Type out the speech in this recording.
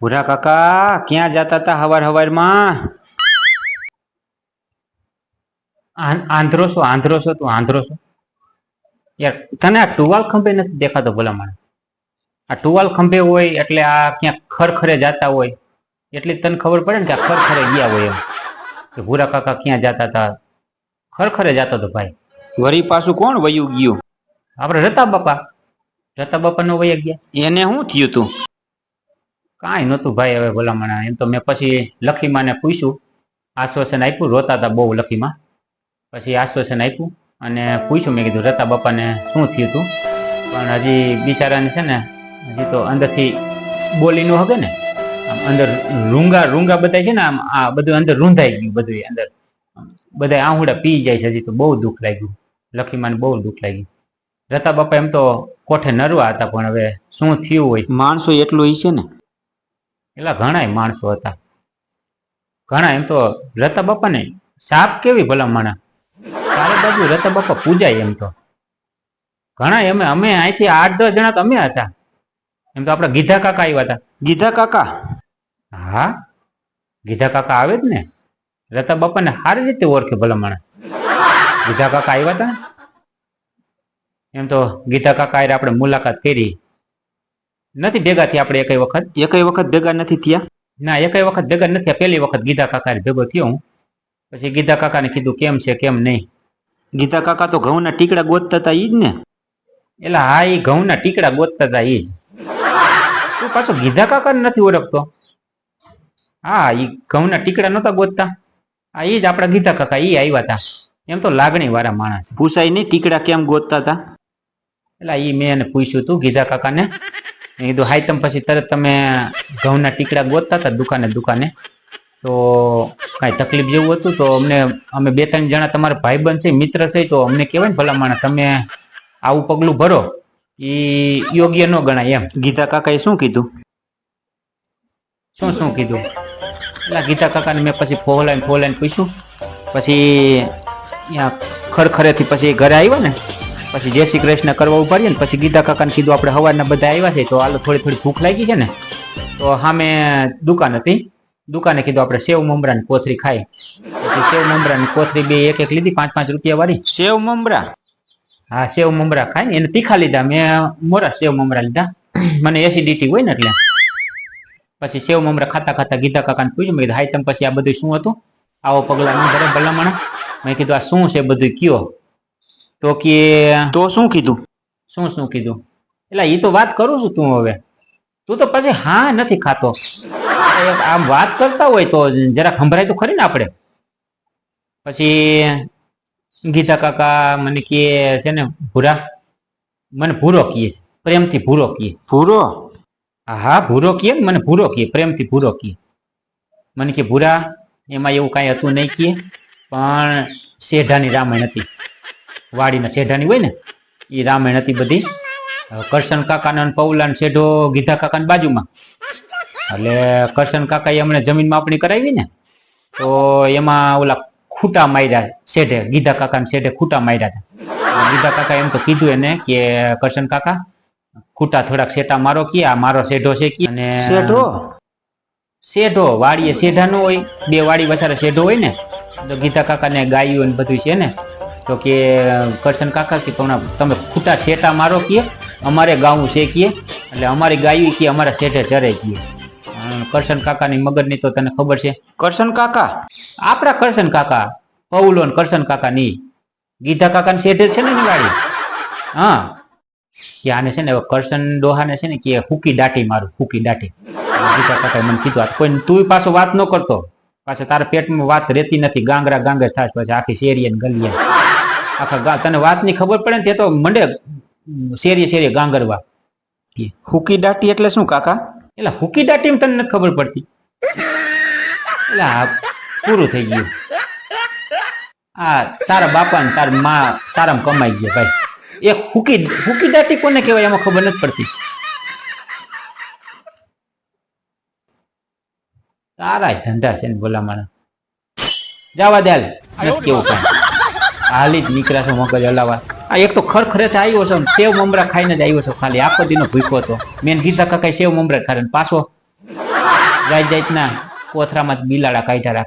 ભૂરા કાકા ક્યાં જતા હતા હવાર હવારમાં? આંધ્રો છો આંધ્રો છો તું આંધળો છો. યાર તને આ ટુવાલ ખંભે નથી દેખાતો ભલા માણસ. આ ટુવાલ ખંભે હોય એટલે આ ક્યાંક ખરખરે જાતા હોય. એટલી તને ખબર પડે ને કે આ ખરખરે ગયા હોય એમ. કે ભૂરા કાકા ક્યાં જતા હતા ખરખરે જતો હતો ભાઈ. વરી પાછું કોણ વયું ગયું? આપણે રતા બાપા. રતા બાપા નો વયા ગયા. એને શું થયું તું? કાંઈ નહોતું ભાઈ હવે ભલામણ. એમ તો મેં પછી લખીમાને પૂછ્યું. આશ્વાસન આપ્યું. રોતા હતા બહુ લખીમાં. પછી આશ્વાસન આપ્યું અને પૂછ્યું. મેં કીધું, રતા બાપાને શું થયું હતું પણ હજી બિચારાને છે ને, હજી તો અંદરથી બોલી નો હગે ને. આમ અંદર રૂંગા રૂંગા બધા છે ને, આમ આ બધું અંદર રૂંધાઈ ગયું બધું અંદર. બધા આહુડા પી જાય છે, હજી તો બહુ દુઃખ લાગ્યું. લખીમાને બહુ દુઃખ લાગ્યું. રતા બાપા એમ તો કોઠે નરવા હતા, પણ હવે શું થયું હોય? માણસો એટલું છે ને એટલા ઘણાય માણસો હતા. ઘણા એમ તો રતા બાપા ને સાપ કેવી ભલા માણા ચારે બાજુ રતા બાપા પૂજાય એમ તો. ઘણા અમે અમે અહીંથી આઠ દસ જણા તો અમે હતા. એમ તો આપણે ગીધા કાકા આવ્યા હતા. ગીધા કાકા? હા? ગીધા કાકા આવે જ ને? રતા બાપાને સારી રીતે ઓળખે ભલા માણા ગીધા કાકા આવ્યા હતા એમ તો ગીધા કાકા આપણે મુલાકાત કરી. નથી ભેગા થયા આપણે એકઈ વખત? એકય વખત ભેગા નથી થયા? ના એકઈ વખત ભેગા નથી થયા. પહેલી વખત ગીધા કાકા ભેગો થયો હું. પછી ગીધા કાકાને કીધું કેમ છે કેમ નહીં. ગીધા કાકા તો ઘઉંના ટીકડા ગોતતા હતા ઈ જ ને? એટલે હા એ ઘઉંના ટીકડા ગોતતા હતા એ જ. તું પાછો ગીધા કાકાને નથી ઓળખતો? હા એ ઘઉંના ટીકડા નહોતા ગોતતા. આ એ જ આપણા ગીધા કાકા એ આવ્યા હતા એમ તો લાગણી વાળા માણસ. પૂછાય નહીં ટીકડા કેમ ગોતતા હતા એટલે એ મેં એને પૂછ્યું તું ગીધા કાકાને કીધું હાય તમે પછી તરત તમે ઘઉંના ટીકડા ગોતતા હતા દુકાને દુકાને. તો કાંઈ તકલીફ જેવું હતું તો અમને અમે બે ત્રણ જણા તમારા ભાઈબંધ છે મિત્ર છે તો અમને કહેવાય ને ભલામણ તમે આવું પગલું ભરો. એ યોગ્ય ન ગણાય એમ. ગીતા કાકાએ શું કીધું? શું શું કીધું? એટલે ગીતા કાકાને મેં પછી ફોલાઈને ફોલાઈને પૂછ્યું. પછી ખરખરેથી પછી ઘરે આવ્યો ને પછી જય શ્રી કૃષ્ણ કરવા ઊભા રહ્યા ને પછી ગીતા કાકાને કીધું આપણે સવારના બધા આવ્યા છે તો હાલો થોડી થોડી ભૂખ લાગી છે ને તો સામે દુકાન હતી. દુકાને કીધું આપણે સેવ મમરા ને કોથરી ખાઈ. પછી સેવ મમરાની કોથરી બે એક એક લીધી પાંચ પાંચ રૂપિયા વાળી. સેવ મમરા? હા સેવ મમરા ખાઈ એને તીખા લીધા મેં મોરા સેવ મમરા લીધા. મને એસિડિટી હોય ને એટલે. પછી સેવ મમરા ખાતા ખાતા ગીતા કાકાને પૂછ્યું મેં કીધું હાય તમે પછી આ બધું શું હતું? આવો પગલા ન ભરે ભલામણ. મેં કીધું આ શું છે બધું કયો? તો કે તો શું કીધું? શું શું કીધું? એટલે એ તો વાત કરું છું તું હવે. તું તો પછી હા નથી ખાતો. આમ વાત કરતા હોય તો જરા સંભળાય તો ખરી ને આપણે. પછી ગીતા કાકા મને કહે છે ને ભૂરા મને ભૂરો કહે પ્રેમથી ભૂરો કહે ભૂરો? હા ભૂરો કહે ને મને ભૂરો કહે પ્રેમથી ભૂરો કહે મને કે ભૂરા એમાં એવું કાંઈ હતું નહીં કહે પણ શેઢાની રામાયણ હતી. વાડીના શેઢાની હોય ને એ રામાયણ હતી બધી. કરશન કાકાના પૌલાન શેઢો ગીધા કાકાની બાજુમાં. એટલે કરશન કાકાએ હમણે જમીન માપણી કરાવી ને તો એમાં ઓલા ખૂટા માર્યા શેઢે ગીધા કાકાને શેઢે ખૂટા માર્યા હતા. ગીધા કાકા એમ તો કીધું એને કે કરશન કાકા ખૂટા થોડાક શેટા મારો કે આ મારો શેઢો છે કે. અને શેઢો? શેઢો વાડીએ શેઢા નો હોય બે વાડી વસારે શેઢો હોય ને તો ગીતા ગાયું ને બધું છે ને તો કે કરશન કાકા કે તમે ખૂટા શેટા મારો કે અમારે ગાવું છે કે એટલે અમારી ગાયું કે અમારા શેઠે ચરે કીએ કરશન કાકાની મગજની તો તને ખબર છે? કરશન કાકા? આપણા કરશન કાકા પૌલો ને કરશન કાકા ની ગીધા કાકા શેઠે છે ને એની હા. કે આને છે ને કરશન ડોહાને છે ને કે હુકી દાટી મારું હુકી દાટી. ગીતા કાકાએ મને કીધું કોઈ તું પાછો વાત ન કરતો. પાછો તારા પેટમાં વાત રહેતી નથી. ગાંગરા ગાંગર થાય પછી આખી શેરીએ ને ગલીએ આખા તને તને વાતની ખબર પડે ને તે તો મંડે શેરી શેરી ગાંગરવા હુકી દાટી એટલે શું કાકા? એટલે હુકી દાટી તને નથી ખબર પડતી. એટલે પૂરું થઈ ગયું. આ તારા બાપા ને તારા માં તારા કમાઈ ગયા ભાઈ. એક હુકી હુકી દાટી કોને કહેવાય એમાં ખબર નથી પડતી. તારા ધંધા છે ને ભલામણ જવા દે. કેવું કાંઈ. હાલી જ નીકળ્યા છો મગજ હલાવા આ એક તો ખરખરે આવ્યો છો સેવ મમરા ખાઈને જ આવ્યો છો ખાલી. આખો દીનો ભૂખ્યો હતો મેં કીધા, કાકા સેવ મમરા ખાને પાછો. જાત જાતના કોથરામાં બિલાડા કાઢ્યા રાખે.